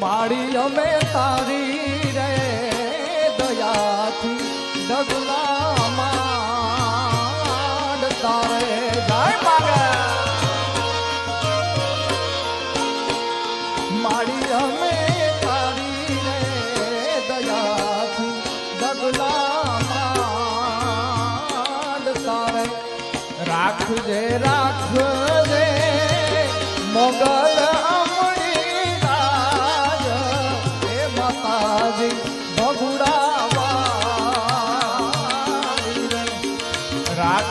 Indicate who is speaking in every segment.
Speaker 1: માડી અમે તારી રે દયાથી ડગલા માંડ તારે જાય માગે માડી અમે તારી રે દયાથી ડગલા માંડ તારે. રાખજે રાખજે.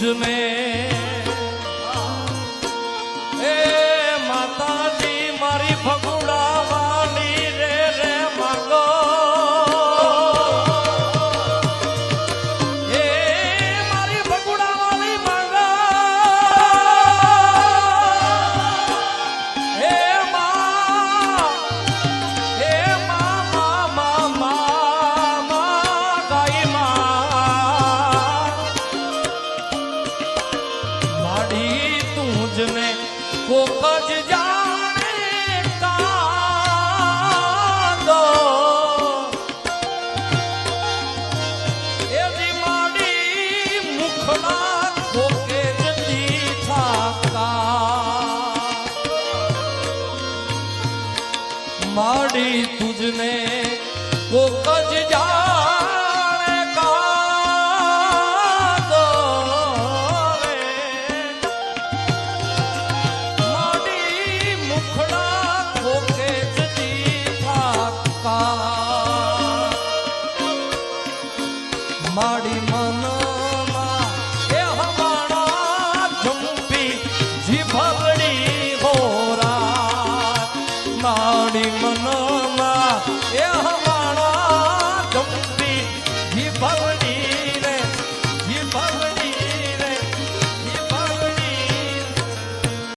Speaker 2: માડી તુજને કોક જ જાણે કાંદો એવી માડી મુખડા કોકે જ દીઠા માડી તુજને કોક જ જાણે